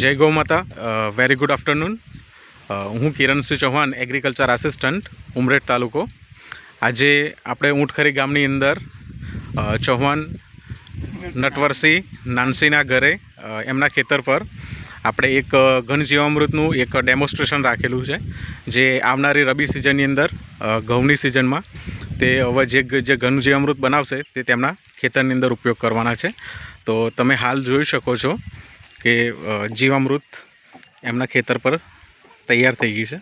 જય ગૌ માતા. વેરી ગુડ આફ્ટરનૂન હું કિરણસિંહ ચૌહાણ એગ્રીકલ્ચર આસિસ્ટન્ટ ઉમરેઠ તાલુકો. આજે આપણે ઊંટખરી ગામની અંદર ચૌહાણ નટવરસિંહ નાનસીના ઘરે એમના ખેતર પર આપણે એક ઘનજીવામૃતનું ઘન જીવામૃતનું એક ડેમોન્સ્ટ્રેશન રાખેલું છે, જે આવનારી રબી સિઝનની અંદર ઘઉંની સિઝનમાં તે હવે જે જે ઘન જીવામૃત બનાવશે તે તેમના ખેતરની અંદર ઉપયોગ કરવાના છે. તો તમે હાલ જોઈ શકો છો કે જીવામૃત એમના ખેતર પર તૈયાર થઈ ગઈ છે.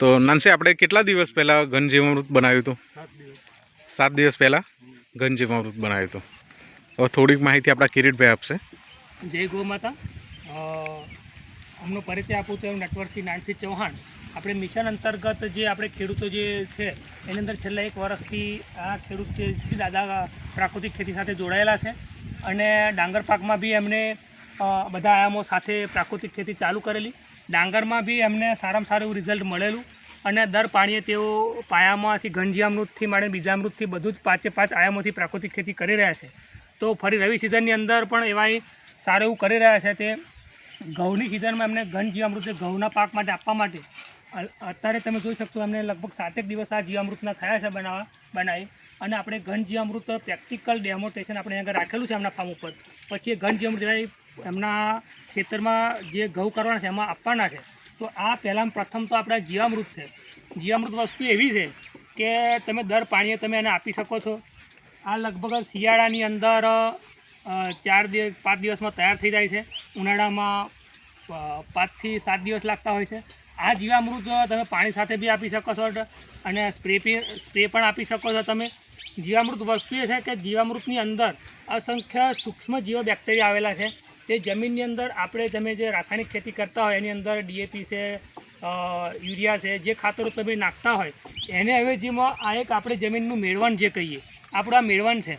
તો નાનસે આપણે કેટલા દિવસ પહેલાં ઘન જીવામૃત બનાવ્યું હતું? સાત દિવસ. પહેલાં ઘન જીવામૃત બનાવ્યું હતું. હવે થોડીક માહિતી આપણા કિરીટભાઈ આપશે. જય ગો માતા અમનો પરિચય આપું તો નટવરસિંહ નાનસિંહ ચૌહાણ. આપણે મિશન અંતર્ગત જે આપણે ખેડૂતો જે છે એની અંદર છેલ્લા એક વર્ષથી આ ખેડૂત જે દાદા પ્રાકૃતિક ખેતી સાથે જોડાયેલા છે. અને ડાંગર પાકમાં બી એમને બધા આયામો સાથે પ્રાકૃતિક ખેતી ચાલુ કરેલી. ડાંગરમાં બી એમને સારામાં સારું એવું રિઝલ્ટ મળેલું. અને દર પાણીએ તેઓ પાયામાંથી ઘનજીવામૃતથી માંડીને બીજામૃતથી બધું જ પાંચે પાંચ આયામોથી પ્રાકૃતિક ખેતી કરી રહ્યા છે. તો ફરી રવિ સિઝનની અંદર પણ એવા સારું એવું કરી રહ્યા છે તે. ઘઉંની સિઝનમાં એમને ઘન જીવામૃત ઘઉંના પાક માટે આપવા માટે અત્યારે તમે જોઈ શકશો એમને લગભગ સાતેક દિવસ આ જીવામૃતના થયા છે બનાવવા બનાવી. અને આપણે ઘન જીવામૃત પ્રેક્ટિકલ ડેમોટેશન આપણે આગળ રાખેલું છે એમના ફાર્મ ઉપર. પછી એ ઘન જીવામૃત એમના ખેતરમાં જે ઘઉં કરવાના છે, એમાં આપવાના છે. તો આ પહેલાં પ્રથમ તો આપણા જીવામૃત છે. જીવામૃત વસ્તુ એવી છે કે તમે દર પાણીએ તમે એને આપી શકો છો. આ લગભગ શિયાળાની અંદર ચાર દિવસ, પાંચ દિવસમાં તૈયાર થઈ જાય છે. ઉનાળામાં પાંચથી સાત દિવસ લાગતા હોય છે. આ જીવામૃત તમે પાણી સાથે બી આપી શકો છો અને સ્પ્રે સ્પ્રે પણ આપી શકો છો તમે. જીવામૃત વસ્તુ એ છે કે જીવામૃતની અંદર અસંખ્ય સૂક્ષ્મ જીવ બેક્ટેરિયા આવેલા છે. તે જમીનની અંદર આપણે તમે જે રાસાયણિક ખેતી કરતા હોય, એની અંદર ડીએપી છે યુરિયા છે, જે ખાતરો તમે નાખતા હોય, એને અવેજીમાં આ એક આપણે જમીનનું મેળવણ જે કહીએ, આપણું આ મેળવણ છે,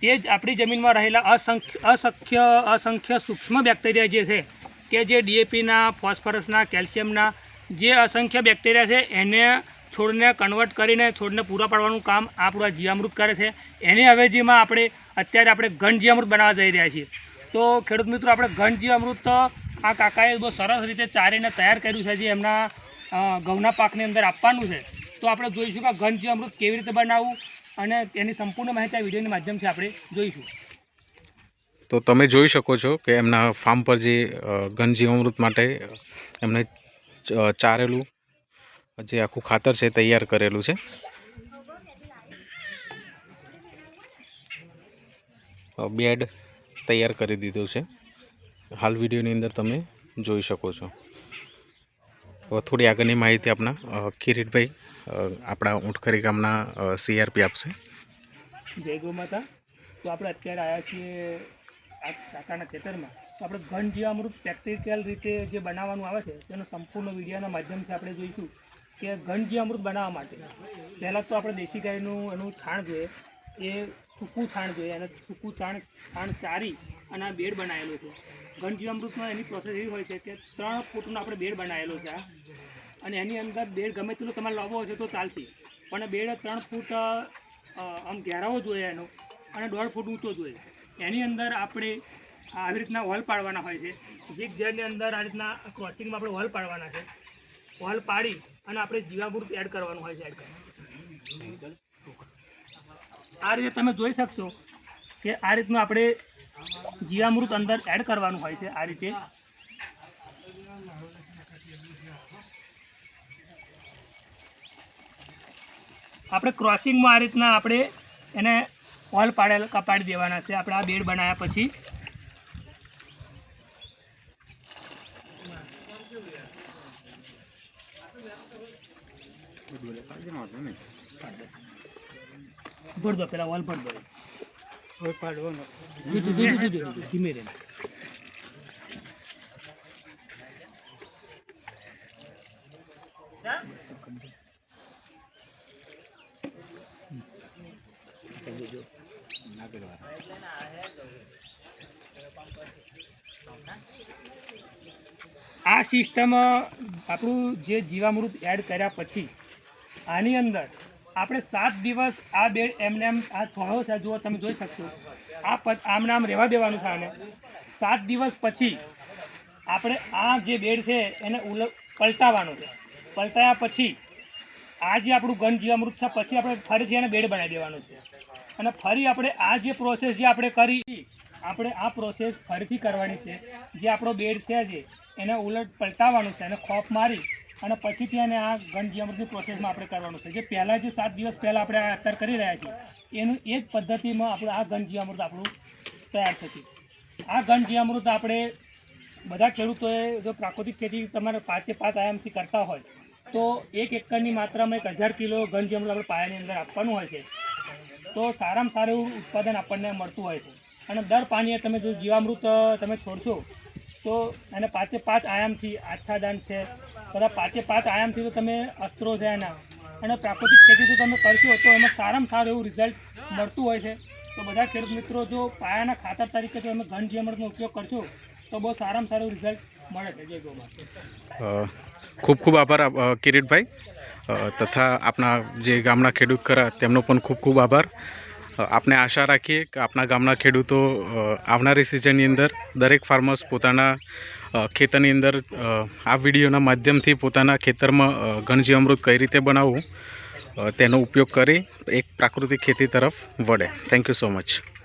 તે જ આપણી જમીનમાં રહેલા અસંખ્ય અસંખ્ય અસંખ્ય સૂક્ષ્મ બેક્ટેરિયા જે છે, કે જે ડીએપીના ફોસ્ફરસના, કેલ્શિયમના જે અસંખ્ય બેક્ટેરિયા છે, એને છોડને કન્વર્ટ કરીને છોડને પૂરા પાડવાનું કામ આપણું આ જીવામૃત કરે છે, એની અવેજીમાં આપણે, અત્યારે આપણે ઘન જીવામૃત બનાવવા જઈ રહ્યા છીએ. તો ખેડૂત મિત્રો, આપણે ઘન અમૃત, આ કાકાએ બહુ સરસ રીતે ચારીને તૈયાર કર્યું છે, જે એમના ઘઉંના પાકની અંદર આપવાનું છે. તો આપણે જોઈશું કે આ અમૃત કેવી રીતે બનાવવું અને એની સંપૂર્ણ માહિતી આ વિડીયોની માધ્યમથી આપણે જોઈશું. તો તમે જોઈ શકો છો કે એમના ફાર્મ પર જે ઘનજી અમૃત માટે એમને ચારેલું, જે આખું ખાતર છે, તૈયાર કરેલું છે. બેડ તૈયાર કરી દીધું છે. હાલ વિડીયોની અંદર તમે જોઈ શકો છો. હવે થોડી આગળની માહિતી આપણા કિરીટભાઈ આપણા ઊંટખરી ગામના સીઆરપી આપશે. જય ગો માતા. તો આપણે અત્યારે આવ્યા છીએ આ કાકાના ખેતરમાં. તો આપણે ઘન જીવામૃત પ્રેક્ટિકલ રીતે જે બનાવવાનું આવે છે, તેનો સંપૂર્ણ વિડીયોના માધ્યમથી આપણે જોઈશું કે ઘન જીવામૃત બનાવવા માટે પહેલાં તો આપણે દેશી ગાયનું એનું છાણ જોઈએ. એ સૂકું છાણ જોઈએ અને સૂકું છાણ છાણ ચારી અને આ બેડ બનાવેલો છે. ઘનજીવામૃતમાં એની પ્રોસેસ એવી હોય છે કે ત્રણ ફૂટનો આપણે બેડ બનાવેલો છે અને એની અંદર બેડ ગમે તેટલો તમારે લાવવો હશે તો ચાલશે. પણ બેડ ત્રણ ફૂટ આમ ઘેરાવો જોઈએ એનો અને દોઢ ફૂટ ઊંચો જોઈએ. એની અંદર આપણે આવી રીતના હોલ પાડવાના હોય છે. જીગ જેડની અંદર આ રીતના ક્રોસિંગમાં આપણે હોલ પાડવાના છે. હોલ પાડી અને આપણે જીવામૃત એડ કરવાનું હોય છે. એડ કરવાનું આ રીતે તમે જોઈ શકશો કે આ રીતનું આપણે જીવામૃત અંદર એડ કરવાનું હોય છે, આ રીતે. આપણે ક્રોસિંગમાં આ રીતના આપણે એને ઓલ પાડેલ, કપાડી દેવાના છે. આપણે આ બેડ બનાવ્યા પછી. ભર દો પેલા વાલ ભર દો. ધીમે રે. આ સિસ્ટમ આપણું જે જીવામૃત એડ કર્યા પછી આની અંદર આપણે સાત દિવસ આ બેડ એમને એમ આ છોડો છે, જુઓ તમે જોઈ શકશો. આ આમ રહેવા દેવાનું છે આને. સાત દિવસ પછી આપણે આ જે બેડ છે, એને ઉલ પલટાવવાનું છે. પલટાયા પછી આ જે આપણું ઘન જીવામૃત છે, પછી આપણે ફરીથી એને બેડ બનાવી દેવાનું છે. અને ફરી આપણે આ જે પ્રોસેસ જે આપણે કરી, આપણે આ પ્રોસેસ ફરીથી કરવાની છે. જે આપણો બેડ છે જે, એને ઉલટ પલટાવવાનું છે અને ખોપ મારી અને પછીથી એને આ ઘન જીવામૃતની પ્રોસેસમાં આપણે કરવાનું છે. જે પહેલાં જે સાત દિવસ પહેલાં આપણે આ અત્યારે કરી રહ્યા છીએ, એનું એ જ પદ્ધતિમાં આપણું આ ઘન જીવામૃત આપણું તૈયાર થશે. આ ઘન જીવામૃત આપણે બધા ખેડૂતોએ જો પ્રાકૃતિક ખેતી તમારે પાંચે પાંચ આયામથી કરતા હોય, તો એક એકરની માત્રામાં એક હજાર કિલો ઘન જીવામૃત આપણે પાયાની અંદર આપવાનું હોય છે. તો સારામાં સારું ઉત્પાદન આપણને મળતું હોય છે. અને દર પાણીએ તમે જો જીવામૃત, તમે છોડશો, તો એને પાંચે પાંચ આયામથી આચ્છાદન છે બધા પાંચે પાંચ આયામથી તો તમે અસ્ત્રો છે એના. અને પ્રાકૃતિક ખેતી તો તમે કરશો તો એમાં સારામાં સારું એવું રિઝલ્ટ મળતું હોય છે. તો બધા ખેડૂત મિત્રો જો પાયાના ખાતર તરીકે જો તમે ઘન જીવામૃતનો ઉપયોગ કરશો, તો બહુ સારામાં સારું રિઝલ્ટ મળે છે. જય ગોમાં ખૂબ ખૂબ આભાર કિરીટભાઈ. તથા આપણા જે ગામના ખેડૂત ખરા, તેમનો પણ ખૂબ ખૂબ આભાર. આપણે આશા રાખીએ કે આપણા ગામના ખેડૂતો આવનારી સિઝનની અંદર દરેક ફાર્મર્સ પોતાના ખેતરની અંદર આ વિડીયોના માધ્યમથી પોતાના ખેતરમાં ગણજી અમૃત કઈ રીતે બનાવવું તેનો ઉપયોગ કરી એક પ્રાકૃતિક ખેતી તરફ વળે. Thank you so much